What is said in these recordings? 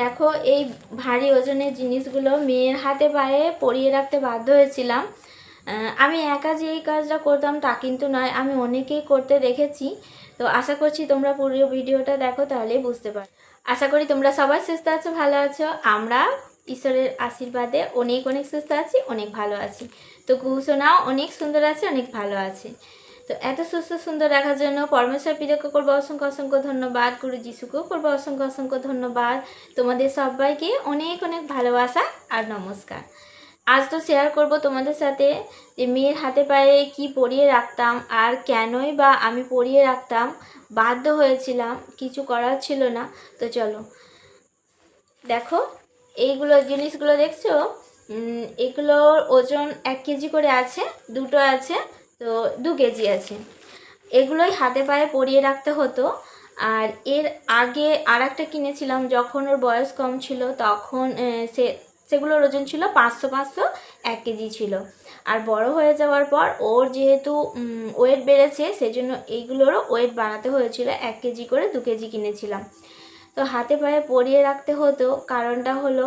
দেখো, এই ভারী ওজনের জিনিসগুলো মেয়ের হাতে পায়ে পরিয়ে রাখতে বাধ্য হয়েছিলাম। আমি একা যে এই কাজটা করতাম তা কিন্তু নয়, আমি অনেকেই করতে দেখেছি। তো আশা করছি তোমরা পুরো ভিডিওটা দেখো, তাহলেই বুঝতে পার। আশা করি তোমরা সবাই সুস্থ আছো, ভালো আছো। আমরা ঈশ্বরের আশীর্বাদে অনেক অনেক সুস্থ আছি, অনেক ভালো আছি। তো কুহুসোনাও অনেক সুন্দর আছে, অনেক ভালো আছে। তো এত সুস্থ সুন্দর রাখার জন্য পরমেশ্বর পীরকে করব অসংখ্য অসংখ্য ধন্যবাদ গুরু যিশুকেও করব অসংখ্য অসংখ্য ধন্যবাদ। তোমাদের সবাইকে অনেক অনেক ভালোবাসা আর নমস্কার। আজ তো শেয়ার করব তোমাদের সাথে যে মেয়ের হাতে পায়ে কি পরিয়ে রাখতাম আর কেনই বা আমি পরিয়ে রাখতাম, বাধ্য হয়েছিলাম, কিছু করার ছিল না। তো চলো, দেখো, এইগুলো জিনিসগুলো দেখছ? এগুলোর ওজন এক কেজি করে আছে, দুটো আছে তো দু কেজি আছে। এগুলোই হাতে পায়ে পরিয়ে রাখতে হতো। আর এর আগে আর একটা কিনেছিলাম, যখন ওর বয়স কম ছিল, তখন সে, সেগুলোর ওজন ছিল পাঁচশো পাঁচশো, এক কেজি ছিল। আর বড় হয়ে যাওয়ার পর ওর যেহেতু ওয়েট বেড়েছে, সেজন্য এইগুলোরও ওয়েট বাড়াতে হয়েছিল, এক কেজি করে দু কেজি কিনেছিলাম। তো হাতে পায়ে পরিয়ে রাখতে হতো, কারণটা হলো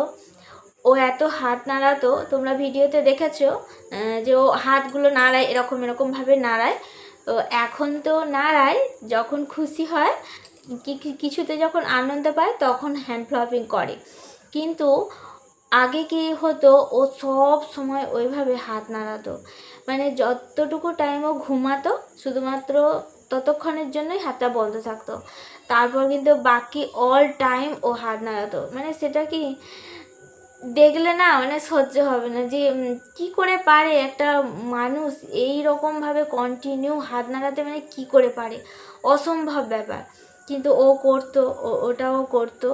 ও এত হাত নাড়াতো তোমরা ভিডিওতে দেখেছ যে ও হাতগুলো নাড়ায়, এরকম এরকমভাবে নাড়ায়। তো এখন তো নাড়ায়, যখন খুশি হয় কিছুতে যখন আনন্দ পায়, তখন হ্যান্ড ফ্লপিং করে। কিন্তু আগে কি হতো, ও সব সময় ওইভাবে হাত নাড়াতো। মানে যতটুকু টাইম ও ঘুমাতো, শুধুমাত্র ততক্ষণের জন্যই হাতটা বন্ধ থাকতো। তারপর কিন্তু বাকি অল টাইম ও হাত নাড়াতো। মানে সেটা কি দেখলে না মানে সহ্য হবে না যে কি করে পারে একটা মানুষ এই রকমভাবে কন্টিনিউ হাত নাড়াতে মানে কি করে পারে? অসম্ভব ব্যাপার। কিন্তু ও করতো ওটাও করতো।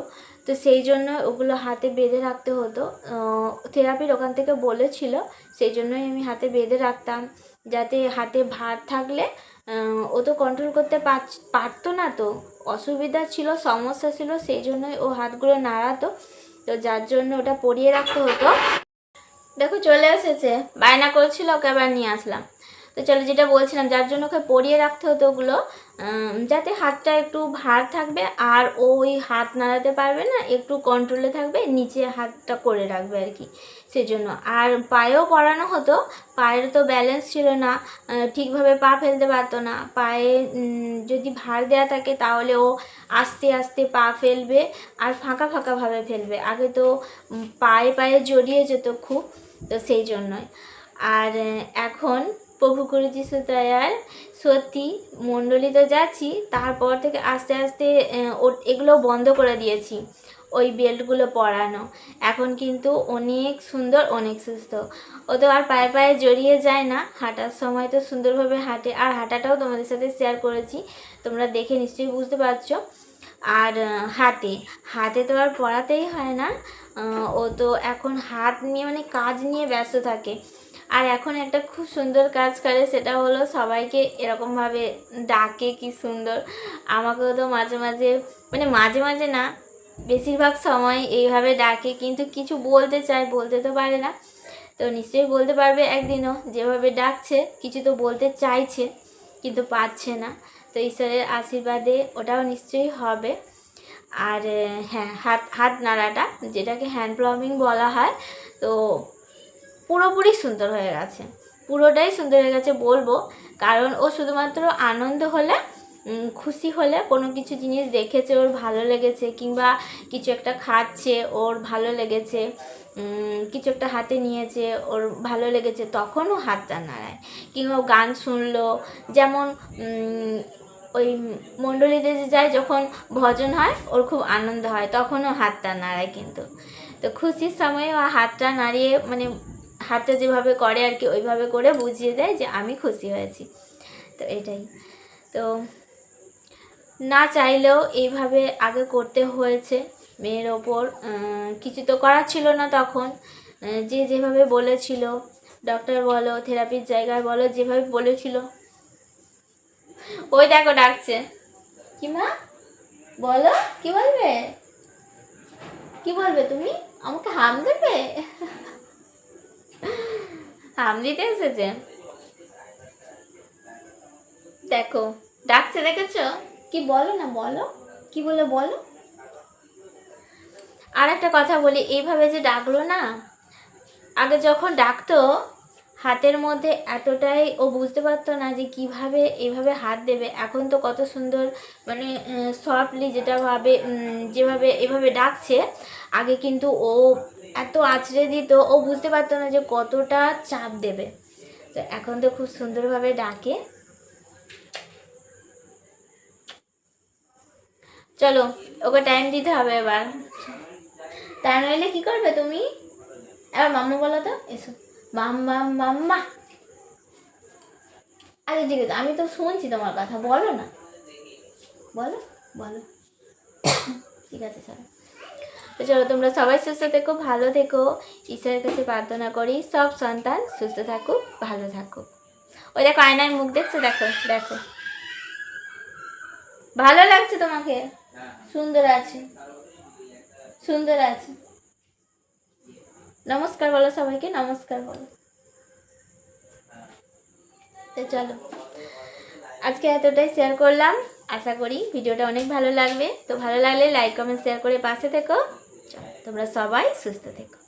তো সেই জন্য ওগুলো হাতে বেঁধে রাখতে হতো। থেরাপির ওখান থেকে বলেছিল, সেই জন্যই আমি হাতে বেঁধে রাখতাম। যাতে হাতে ভার থাকলে ও তো কন্ট্রোল করতে পারতো না তো। অসুবিধা ছিল, সমস্যা ছিল, সেই জন্যই ও হাতগুলো নাড়াতো। তো যার জন্য ওটা পরিয়ে রাখতে হতো। দেখো চলে এসেছে। বায়না করছিল, ওকে আবার নিয়ে আসলাম। তো চলো যেটা বলছিলাম, যার জন্য ওকে পরিয়ে রাখতে হতো ওগুলো যাতে হাতটা একটু ভার থাকবে আর ওই হাত নাড়াতে পারবে না, একটু কন্ট্রোলে থাকবে, নিচে হাতটা করে রাখবে আর কি। সেজন্য। আর পায়েও পড়ানো হতো। পায়ের তো ব্যালেন্স ছিল না। ঠিকভাবে পা ফেলতে পারতো না। পায়ে যদি ভার দেওয়া থাকে তাহলে ও আস্তে আস্তে পা ফেলবে আর ফাঁকা ফাঁকাভাবে ফেলবে। আগে তো পায়ে পায়ে জড়িয়ে যেত খুব, তো সেই জন্যই। আর এখন প্রভু করে যিশু দয়াল সত্যি মণ্ডলীতে যাচ্ছি। তারপর থেকে আস্তে আস্তে ও- এগুলো বন্ধ করে দিয়েছি। ওই বেল্টগুলো পরানো। এখন কিন্তু অনেক সুন্দর, অনেক সুস্থ। ও তো আর পায়ে পায়ে জড়িয়ে যায় না। হাঁটার সময় তো সুন্দরভাবে হাঁটে। আর হাঁটাটাও তোমাদের সাথে শেয়ার করেছি। তোমরা দেখে নিশ্চয়ই বুঝতে পারছ। আর হাতে। হাতে তো আর পড়াতেই হয় না। ও তো এখন হাত নিয়ে মানে কাজ নিয়ে ব্যস্ত থাকে। আর এখন একটা খুব সুন্দর কাজ করে, সেটা হলো সবাইকে এরকমভাবে ডাকে কি সুন্দর। আমাকেও তো মাঝে মাঝে মানে মাঝে মাঝে না বেশিরভাগ সময় এইভাবে ডাকে, কিন্তু কিছু বলতে চায়, বলতে তো পারে না। তো নিশ্চয়ই বলতে পারবে একদিনও, যেভাবে ডাকছে, কিছু তো বলতে চাইছে, কিন্তু পাচ্ছে না। তো ঈশ্বরের আশীর্বাদে ওটাও নিশ্চয়ই হবে। আর হ্যাঁ হাত হাত নাড়াটা, যেটাকে হ্যান্ড প্লাম্বিং বলা হয়, তো পুরোপুরি সুন্দর হয়ে গেছে। পুরোটাই সুন্দর হয়ে গেছে বলব, কারণ ও শুধুমাত্র আনন্দ হলে খুশি হলে কোনো কিছু জিনিস দেখেছে, ওর ভালো লেগেছে কিংবা কিছু একটা খাচ্ছে, ওর ভালো লেগেছে কিছু একটা হাতে নিয়েছে, ওর ভালো লেগেছে, তখনও হাতটা নাড়ায়। কিংবা গান শুনলো, যেমন ওই মণ্ডলীতে যে যায় যখন ভজন হয়, ওর খুব আনন্দ হয়, তখনও হাতটা নাড়ায় কিন্তু। তো খুশির সময় ও হাতটা নাড়িয়ে মানে হাতটা যেভাবে করে আর কি, ওইভাবে করে বুঝিয়ে দেয় যে আমি খুশি হয়েছি। তো এটাই। তো না চাইলেও এইভাবে আগে করতে হয়েছে। মেয়ের ওপর কিছু তো করার ছিল না তখন। যে যেভাবে বলেছিল ডক্টর বলো থেরাপির জায়গায় বলো, যেভাবে বলেছিল। ওই দেখো ডাকছে। কি মা? বলো, কি বলবে? কি বলবে তুমি? আমাকে হাম দেবে? হাম দিতে এসেছে। দেখো, ডাকছে, দেখেছ? কি বলো না, বলো? কি বলে বলো? আর একটা কথা বলি, এইভাবে যে ডাকলো না, আগে যখন ডাকতো, হাতের মধ্যে এতটাই ও বুঝতে পারতো না যে কীভাবে এভাবে হাত দেবে। এখন তো কত সুন্দর মানে সফটলি যেটা ভাবে যেভাবে, এভাবে ডাকছে, আগে কিন্তু ও এত আছড়ে দিত, ও বুঝতে পারতো না যে কতটা চাপ দেবে। তো এখন তো খুব সুন্দরভাবে ডাকে। চলো, ওকে টাইম দিতে হবে এবার। তা নইলে কি করবে তুমি? এবার মাম্মা বলো তো, এসো। মাম্মা মাম্মা আচ্ছা ঠিক আছে, আমি তো শুনছি তোমার কথা, বলো না। বলো বলো। ঠিক আছে, চলো। তো চলো, তোমরা সবাই সুস্থ থেকো, ভালো থেকো। ঈশ্বরের কাছে প্রার্থনা করি, সব সন্তান সুস্থ থাকুক, ভালো থাকুক। ওই দেখো আয়নায় মুখ দেখছ? দেখো দেখো। ভালো লাগছে তোমাকে। সুন্দর আছে। সুন্দর আছে। নমস্কার বলো সবাইকে, নমস্কার বলো। তো চলো, আজকে এতটাই শেয়ার করলাম। আশা করি ভিডিওটা অনেক ভালো লাগবে। তো ভালো লাগলে লাইক কমেন্ট শেয়ার করে পাশে থেকো। তোমরা সবাই সুস্থ থেকো।